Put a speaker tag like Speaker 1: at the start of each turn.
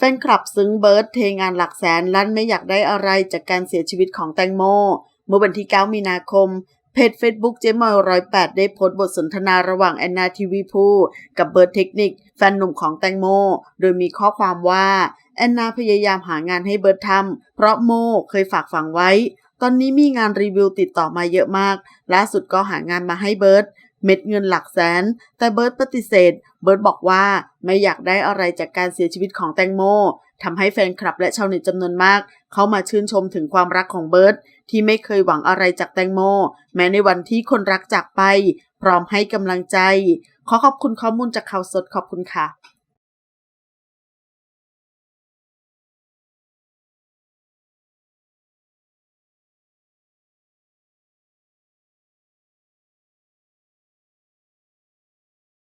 Speaker 1: แฟนคลับซึ้งเบิร์ดเทงานหลักแสนลั่นไม่อยากได้อะไรจากการเสียชีวิตของแตงโม เมื่อวันที่ 9 มีนาคม เพจ Facebook เจมอยร้อยแปดได้โพสต์บทสนทนาระหว่างแอนนาทีวีพูกับเบิร์ดเทคนิค แฟนหนุ่มของแตงโม โดยมีข้อความว่า แอนนาพยายามหางานให้เบิร์ดทำเพราะโมเคยฝากฝังไว้ ตอนนี้มีงานรีวิวติดต่อมาเยอะมากล่าสุดก็หางานมาให้เบิร์ด เม็ดเงินหลักแสน แต่เบิร์ตปฏิเสธ เบิร์ตบอกว่าไม่อยากได้อะไรจากการเสียชีวิตของแตงโมทำให้แฟนคลับและชาวเน็ตจำนวนมาก เข้ามาชื่นชมถึงความรักของเบิร์ตที่ไม่เคยหวังอะไรจากแตงโม แม้ในวันที่คนรักจากไป พร้อมให้กำลังใจ ขอขอบคุณข้อมูลจากข่าวสดขอบคุณค่ะ